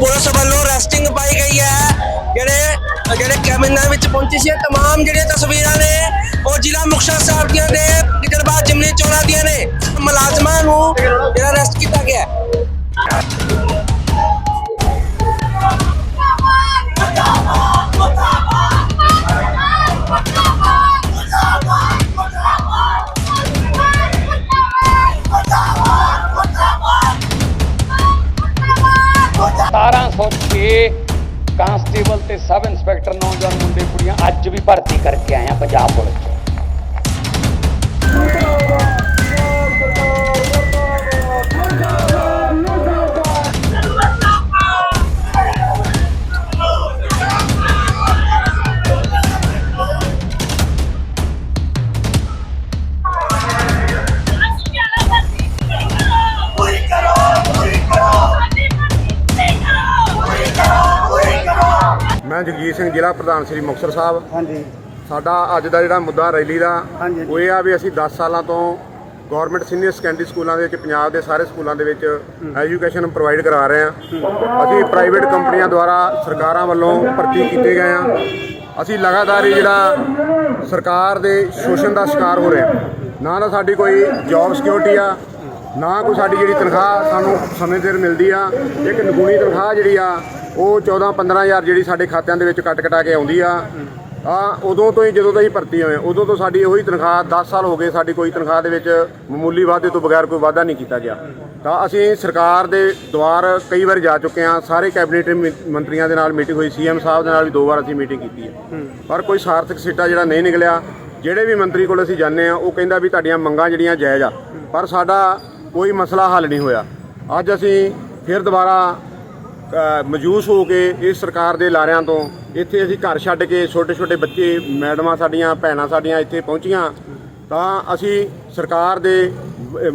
Police ਵੱਲੋਂ resting ਪਾਈ ਗਈ ਹੈ ਜਿਹੜੇ ਜਿਹੜੇ ਕੈਮਰਿਆਂ ਵਿੱਚ ਪਹੁੰਚੀ ਸੀ ਇਹ तमाम ਜਿਹੜੀਆਂ ਤਸਵੀਰਾਂ ਨੇ ਉਹ ਜ਼ਿਲ੍ਹਾ ਮੁਕਤਸਰ ਸਾਹਿਬ ਦੀਆਂ ਨੇ ਗਿੱਦੜਬਾਹ ਜਿਮਨੀ ਚੋਣਾਂ ਦੀਆਂ ਨੇ ਮੁਲਾਜ਼ਮਾਂ ਨੂੰ 1706 ਕਾਂਸਟੇਬਲ ਤੇ ਸਬ ਇੰਸਪੈਕਟਰ ਨੌਜਵਾਨ ਮੁੰਡੇ ਕੁੜੀਆਂ ਅੱਜ ਵੀ ਭਰਤੀ ਕਰਕੇ ਆਏ ਆਇਆ ਪੰਜਾਬ ਪੁਲਿਸ ਮੈਂ ਜਗਜੀਤ ਸਿੰਘ ਜ਼ਿਲ੍ਹਾ ਪ੍ਰਧਾਨ ਸ੍ਰੀ ਮੁਕਤਸਰ ਸਾਹਿਬ। ਹਾਂਜੀ। ਸਾਡਾ ਅੱਜ ਦਾ ਜਿਹੜਾ ਮੁੱਦਾ ਰੈਲੀ ਦਾ ਹਾਂਜੀ। ਉਹ ਇਹ ਆ ਵੀ ਅਸੀਂ 10 ਸਾਲਾਂ ਤੋਂ ਗਵਰਨਮੈਂਟ ਸੀਨੀਅਰ ਸੈਕੰਡਰੀ ਸਕੂਲਾਂ ਦੇ ਵਿੱਚ ਪੰਜਾਬ ਦੇ ਸਾਰੇ ਸਕੂਲਾਂ ਦੇ ਵਿੱਚ ਐਜੂਕੇਸ਼ਨ ਪ੍ਰੋਵਾਈਡ ਕਰਾ ਰਹੇ ਹਾਂ। ਅਸੀਂ ਪ੍ਰਾਈਵੇਟ ਕੰਪਨੀਆਂ ਦੁਆਰਾ ਸਰਕਾਰਾਂ ਵੱਲੋਂ ਭਰਤੀ ਕੀਤੇ ਗਏ ਆ ਅਸੀਂ ਲਗਾਤਾਰ ਹੀ ਜਿਹੜਾ ਸਰਕਾਰ ਦੇ ਸ਼ੋਸ਼ਣ ਦਾ ਸ਼ਿਕਾਰ ਹੋ ਰਹੇ ਹਾਂ। ਨਾ ਤਾਂ ਸਾਡੀ ਕੋਈ ਜੌਬ ਸਿਕਿਉਰਿਟੀ ਆ ਨਾ ਕੋਈ ਸਾਡੀ ਜਿਹੜੀ ਤਨਖਾਹ ਸਾਨੂੰ ਸਮੇਂ ਸਿਰ ਮਿਲਦੀ ਆ। ਇੱਕ ਨਗੂਣੀ ਤਨਖਾਹ ਜਿਹੜੀ ਆ ਉਹ 14 15000 ਜਿਹੜੀ ਸਾਡੇ ਖਾਤਿਆਂ ਦੇ ਵਿੱਚ ਕੱਟ ਕਟਾ ਕੇ ਆਉਂਦੀ ਆ ਆ ਉਦੋਂ ਤੋਂ ਹੀ ਜਦੋਂ ਤੋਂ ਹੀ ਭਰਤੀ ਹੋਏ ਉਦੋਂ ਤੋਂ ਸਾਡੀ ਉਹੀ ਤਨਖਾਹ 10 ਸਾਲ ਹੋ ਗਏ ਸਾਡੀ ਕੋਈ ਤਨਖਾਹ ਦੇ ਵਿੱਚ ਮਾਮੂਲੀ ਵਾਧੇ ਤੋਂ ਬਗੈਰ ਕੋਈ ਵਾਧਾ ਨਹੀਂ ਕੀਤਾ ਗਿਆ। ਤਾਂ ਅਸੀਂ ਸਰਕਾਰ ਦੇ ਦੁਆਰ ਕਈ ਵਾਰ ਜਾ ਚੁੱਕੇ ਹਾਂ ਸਾਰੇ ਕੈਬਨਿਟ ਮੰਤਰੀਆਂ ਦੇ ਨਾਲ ਮੀਟਿੰਗ ਹੋਈ ਸੀਐਮ ਸਾਹਿਬ ਦੇ ਨਾਲ ਵੀ ਦੋ ਵਾਰ ਅਸੀਂ ਮੀਟਿੰਗ ਕੀਤੀ ਹੈ। ਪਰ ਕੋਈ ਸਾਰਥਕ ਸਿੱਟਾ ਜਿਹੜਾ ਨਹੀਂ ਨਿਕਲਿਆ ਜਿਹੜੇ ਵੀ ਮੰਤਰੀ ਕੋਲ ਅਸੀਂ ਜਾਂਦੇ ਆ ਉਹ ਕਹਿੰਦਾ ਵੀ ਤੁਹਾਡੀਆਂ ਮੰਗਾਂ ਜਿਹੜੀਆਂ ਜਾਇਜ਼ ਆ ਪਰ ਸਾਡਾ ਕੋਈ ਮਸਲਾ ਹੱਲ ਨਹੀਂ ਹੋਇਆ। ਅੱਜ ਅਸੀਂ ਫਿਰ ਦੁਬਾਰਾ ਮਜੂਸ ਹੋ ਕੇ ਇਸ ਸਰਕਾਰ ਦੇ ਲਾਰਿਆਂ ਤੋਂ ਇੱਥੇ ਅਸੀਂ ਘਰ ਛੱਡ ਕੇ ਛੋਟੇ ਛੋਟੇ ਬੱਚੇ ਮੈਡਮਾਂ ਸਾਡੀਆਂ ਭੈਣਾਂ ਸਾਡੀਆਂ ਇੱਥੇ ਪਹੁੰਚੀਆਂ ਤਾਂ ਅਸੀਂ ਸਰਕਾਰ ਦੇ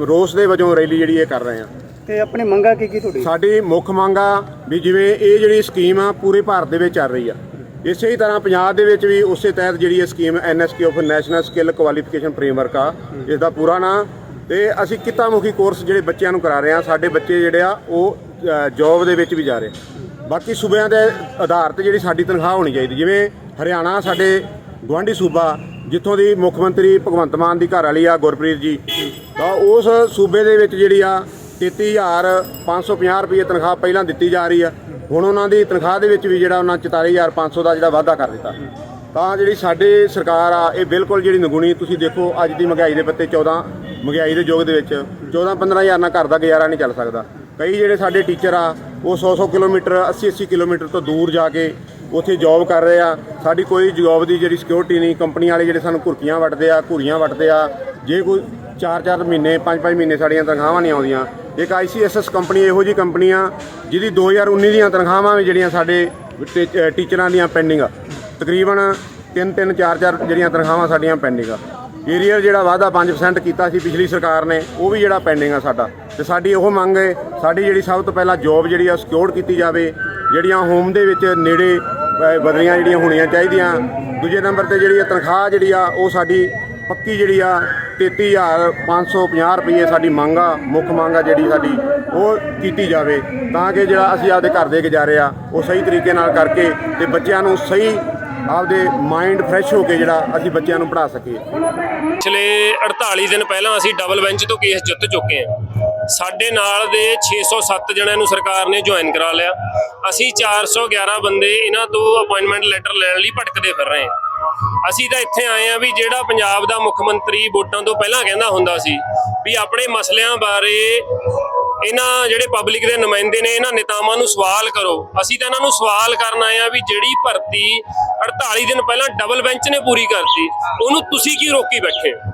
ਰੋਸ ਦੇ ਵਜੋਂ ਰੈਲੀ ਜਿਹੜੀ ਇਹ ਕਰ ਰਹੇ ਹਾਂ। ਤੇ ਆਪਣੀ ਮੰਗਾ ਕੀ ਕੀ ਤੁਹਾਡੀ? ਸਾਡੀ ਮੁੱਖ ਮੰਗ ਵੀ ਜਿਵੇਂ ਇਹ ਜਿਹੜੀ ਸਕੀਮ ਆ ਪੂਰੇ ਭਾਰਤ ਦੇ ਵਿੱਚ ਚੱਲ ਰਹੀ ਆ। ਇਸੇ ਹੀ ਤਰ੍ਹਾਂ ਪੰਜਾਬ ਦੇ ਵਿੱਚ ਵੀ ਉਸੇ ਤਹਿਤ ਜਿਹੜੀ ਇਹ scheme NSK of national skill qualification framework ਆ ਇਸ ਦਾ ਪੂਰਾ ਨਾਂ ਤੇ ਅਸੀਂ ਕਿੱਤਾਮੁਖੀ ਕੋਰਸ ਜਿਹੜੇ ਬੱਚਿਆਂ ਨੂੰ ਕਰਾ ਰਹੇ ਆ ਸਾਡੇ ਬੱਚੇ ਜਿਹੜੇ ਆ, ਉਹ ਜੌਬ ਦੇ ਵਿੱਚ ਵੀ ਜਾ ਰਹੇ। ਬਾਕੀ ਸੂਬਿਆਂ ਦੇ ਆਧਾਰ ਤੇ ਜਿਹੜੀ ਸਾਡੀ ਤਨਖਾਹ ਹੋਣੀ ਚਾਹੀਦੀ, ਜਿਵੇਂ ਹਰਿਆਣਾ, ਸਾਡੇ ਗੁਆਂਢੀ ਸੂਬਾ, ਜਿੱਥੋਂ ਦੀ ਮੁੱਖ ਮੰਤਰੀ ਭਗਵੰਤ ਮਾਨ ਦੀ ਘਰ ਵਾਲੀ ਆ, ਗੁਰਪ੍ਰੀਤ ਜੀ, ਤਾਂ ਉਸ ਸੂਬੇ ਦੇ ਵਿੱਚ ਜਿਹੜੀ ਆ 33550 ਰੁਪਏ ਤਨਖਾਹ ਪਹਿਲਾਂ ਦਿੱਤੀ ਜਾ ਰਹੀ ਆ। ਹੁਣ ਉਹਨਾਂ ਦੀ ਤਨਖਾਹ ਦੇ ਵਿੱਚ ਵੀ ਜਿਹੜਾ ਉਹਨਾਂ 44500 ਦਾ ਜਿਹੜਾ ਵਾਅਦਾ ਕਰ ਦਿੱਤਾ। ਤਾਂ ਜਿਹੜੀ ਸਾਡੇ ਸਰਕਾਰ ਆ, ਇਹ ਬਿਲਕੁਲ ਜਿਹੜੀ ਨਗੁਣੀ, ਤੁਸੀਂ ਦੇਖੋ ਅੱਜ ਦੀ ਮਹਿੰਗਾਈ ਦੇ ਪੱਤੇ 14 ਮਹਿੰਗਾਈ ਦੇ ਯੁੱਗ ਦੇ ਵਿੱਚ 14 15000 ਨਾਲ ਘਰ ਦਾ ਗੁਜ਼ਾਰਾ ਨਹੀਂ ਚੱਲ ਸਕਦਾ। ਕਈ ਜਿਹੜੇ ਸਾਡੇ ਟੀਚਰ ਆ, ਉਹ 100 100 ਕਿਲੋਮੀਟਰ 80 80 ਕਿਲੋਮੀਟਰ ਤੋਂ ਦੂਰ ਜਾ ਕੇ ਉੱਥੇ ਜੌਬ ਕਰ ਰਹੇ ਆ। ਸਾਡੀ ਕੋਈ ਜੌਬ ਦੀ ਜਿਹੜੀ ਸਿਕਿਉਰਿਟੀ ਨਹੀਂ ਕੰਪਨੀ ਵਾਲੇ ਜਿਹੜੇ ਸਾਨੂੰ ਘੁਰਕੀਆਂ ਵੱਟਦੇ ਆ, ਘੂਰੀਆਂ ਵੱਟਦੇ ਆ, ਜੇ ਕੋਈ 4-4 ਮਹੀਨੇ 5-5 ਮਹੀਨੇ ਸਾਡੀਆਂ ਤਨਖਾਹਾਂ ਨਹੀਂ ਆਉਂਦੀਆਂ। ਇੱਕ ਆਈਸੀਐਸਐਸ ਕੰਪਨੀ ਇਹੋ ਜੀ ਕੰਪਨੀ ਆ, ਜਿਹਦੀ 2019 ਦੀਆਂ ਤਨਖਾਹਾਂ ਵੀ ਜਿਹੜੀਆਂ ਸਾਡੇ ਟੀਚਰਾਂ ਦੀਆਂ ਪੈਂਡਿੰਗ ਆ। ਤਕਰੀਬਨ 3-3 4-4 ਜਿਹੜੀਆਂ ਤਨਖਾਹਾਂ ਸਾਡੀਆਂ ਪੈਂਡਿੰਗ ਆ। ਏਰੀਅਰ ਜਿਹੜਾ ਵਾਅਦਾ 5% ਕੀਤਾ ਸੀ ਪਿਛਲੀ ਸਰਕਾਰ ਨੇ, ਉਹ ਵੀ ਜਿਹੜਾ ਪੈਂਡਿੰਗ ਆ ਸਾਡਾ। ਤੇ ਸਾਡੀ ਉਹ ਮੰਗ ਹੈ ਸਾਡੀ ਜਿਹੜੀ ਸਭ ਤੋਂ ਪਹਿਲਾਂ ਜੌਬ ਜਿਹੜੀ ਆ ਸਿਕਿਉਰਡ ਕੀਤੀ ਜਾਵੇ, ਜਿਹੜੀਆਂ ਹੋਮ ਦੇ ਵਿੱਚ ਨੇੜੇ ਬਦਲੀਆਂ ਜਿਹੜੀਆਂ ਹੋਣੀਆਂ ਚਾਹੀਦੀਆਂ। ਦੂਜੇ ਨੰਬਰ ਤੇ ਜਿਹੜੀ ਆ ਤਨਖਾਹ ਜਿਹੜੀ ਆ, ਉਹ ਸਾਡੀ ਪੱਕੀ ਜਿਹੜੀ ਆ 33550 ਰੁਪਏ ਸਾਡੀ ਮੰਗ ਆ, ਮੁੱਖ ਮੰਗ ਆ ਜਿਹੜੀ ਸਾਡੀ, ਉਹ ਕੀਤੀ ਜਾਵੇ। ਤਾਂ ਕਿ ਜਿਹੜਾ ਅਸੀਂ ਆਪਦੇ ਘਰ ਦੇ ਗੁਜ਼ਾਰੇ ਆ, ਉਹ ਸਹੀ ਤਰੀਕੇ ਨਾਲ ਕਰਕੇ ਤੇ ਬੱਚਿਆਂ ਨੂੰ ਸਹੀ ਆਪਦੇ ਮਾਈਂਡ ਫਰੈਸ਼ ਹੋ ਕੇ ਜਿਹੜਾ ਅਸੀਂ ਬੱਚਿਆਂ ਨੂੰ ਪੜ੍ਹਾ ਸਕੀਏ। ਪਿਛਲੇ 48 ਦਿਨ ਪਹਿਲਾਂ ਅਸੀਂ ਡਬਲ ਬੈਂਚ ਤੋਂ ਕੇਸ ਜਿੱਤ ਚੁੱਕੇ ਹਾਂ। ਸਾਡੇ ਨਾਲ ਦੇ 607 ਜਣਿਆਂ ਨੂੰ ਸਰਕਾਰ ਨੇ ਜੁਆਇਨ ਕਰਾ ਲਿਆ। ਅਸੀਂ 411 ਬੰਦੇ ਇਹਨਾਂ ਤੋਂ ਅਪਾਇੰਟਮੈਂਟ ਲੈਟਰ ਲੈਣ ਲਈ ਭਟਕਦੇ ਫਿਰ ਰਹੇ ਹਾਂ। ਅਸੀਂ ਤਾਂ ਇੱਥੇ ਆਏ ਆ ਵੀ ਜਿਹੜਾ ਪੰਜਾਬ ਦਾ ਮੁੱਖ ਮੰਤਰੀ ਵੋਟਾਂ ਤੋਂ ਪਹਿਲਾਂ ਕਹਿੰਦਾ ਹੁੰਦਾ ਸੀ ਵੀ ਆਪਣੇ ਮਸਲਿਆਂ ਬਾਰੇ ਇਹਨਾਂ ਜਿਹੜੇ ਪਬਲਿਕ ਦੇ ਨੁਮਾਇੰਦੇ ਨੇ ਇਹਨਾਂ ਨੇਤਾਵਾਂ ਨੂੰ ਸਵਾਲ ਕਰੋ। ਅਸੀਂ ਤਾਂ ਇਹਨਾਂ ਨੂੰ ਸਵਾਲ ਕਰਨ ਆਏ ਆ ਵੀ ਜਿਹੜੀ ਭਰਤੀ 48 ਦਿਨ ਪਹਿਲਾਂ ਡਬਲ ਬੈਂਚ ਨੇ ਪੂਰੀ ਕਰਤੀ ਉਹਨੂੰ ਤੁਸੀਂ ਕੀ ਰੋਕੀ ਬੈਠੇ ਹੋ।